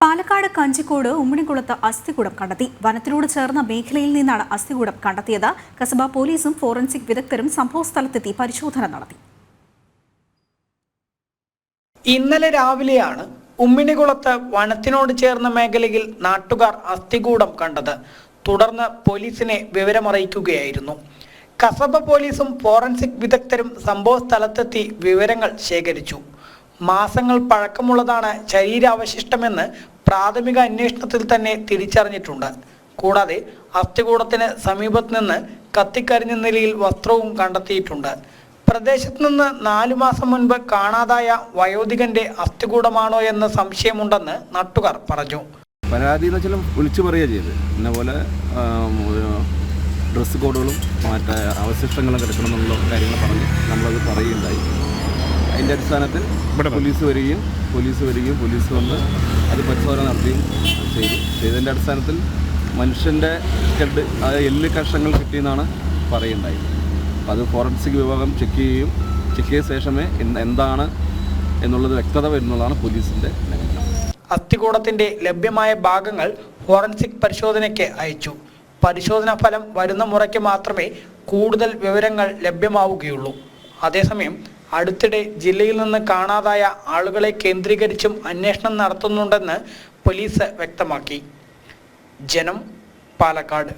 പാലക്കാട് കഞ്ചിക്കോട് ഉമ്മണിക്കുളത്ത് അസ്ഥികൂടം കണ്ടെത്തി. വനത്തിനോട് ചേർന്ന മേഖലയിൽ നിന്നാണ് അസ്ഥികൂടം കണ്ടെത്തിയത്. കസബ പോലീസും ഫോറൻസിക് വിദഗ്ധരും സംഭവസ്ഥലത്തെത്തി പരിശോധന നടത്തി. ഇന്നലെ രാവിലെയാണ് ഉമ്മിണികുളത്ത് വനത്തിനോട് ചേർന്ന മേഖലയിൽ നാട്ടുകാർ അസ്ഥികൂടം കണ്ടത്. തുടർന്ന് പോലീസിനെ വിവരമറിയിക്കുകയായിരുന്നു. കസബ പോലീസും ഫോറൻസിക് വിദഗ്ധരും സംഭവ സ്ഥലത്തെത്തി വിവരങ്ങൾ ശേഖരിച്ചു. മാസങ്ങൾ പഴക്കമുള്ളതാണ് ശരീരാവശിഷ്ടമെന്ന് പ്രാഥമിക അന്വേഷണത്തിൽ തന്നെ തിരിച്ചറിഞ്ഞിട്ടുണ്ട്. കൂടാതെ അസ്ഥികൂടത്തിന് സമീപത്ത് നിന്ന് കത്തിക്കരിഞ്ഞ നിലയിൽ വസ്ത്രവും കണ്ടെത്തിയിട്ടുണ്ട്. പ്രദേശത്ത് നിന്ന് നാലു മാസം മുൻപ് കാണാതായ വയോധികന്റെ അസ്ഥികൂടമാണോ എന്ന് സംശയമുണ്ടെന്ന് നാട്ടുകാർ പറഞ്ഞു. പരാതി എന്ന് വെച്ചാൽ വിളിച്ചു പറയുക ചെയ്ത്. പോലെ ഡ്രസ്സ് കോഡുകളും മറ്റേ അവശിഷ്ടങ്ങളും കിടക്കണം എന്നുള്ള കാര്യങ്ങൾ പറഞ്ഞ് നമ്മളത് പറയുകയുണ്ടായി. അതിന്റെ അടിസ്ഥാനത്തിൽ പോലീസ് വരികയും പോലീസ് വരികയും പോലീസ് വന്ന് അത് പരിശോധന നടത്തുകയും ചെയ്തു. ചെയ്തതിന്റെ അടിസ്ഥാനത്തിൽ മനുഷ്യന്റെ സ്റ്റഡ് അത് എല്ല് കഷ്ണങ്ങൾ കിട്ടിയെന്നാണ് പറയുണ്ടായത്. അപ്പോൾ അത് ഫോറൻസിക് വിഭാഗം ചെക്ക് ചെയ്യുകയും ചെക്ക് ചെയ്ത ശേഷമേ എന്ത് എന്താണ് എന്നുള്ളത് വ്യക്തത വരുന്നതാണ് പോലീസിന്റെ നിഗമനം. അസ്ഥികൂടത്തിന്റെ ലഭ്യമായ ഭാഗങ്ങൾ ഫോറൻസിക് പരിശോധനയ്ക്ക് അയച്ചു. പരിശോധനാ ഫലം വരുന്ന മുറയ്ക്ക് മാത്രമേ കൂടുതൽ വിവരങ്ങൾ ലഭ്യമാവുകയുള്ളൂ. അതേസമയം അടുത്തിടെ ജില്ലയിൽ നിന്ന് കാണാതായ ആളുകളെ കേന്ദ്രീകരിച്ചും അന്വേഷണം നടത്തുന്നുണ്ടെന്ന് പോലീസ് വ്യക്തമാക്കി. ജനം പാലക്കാട്.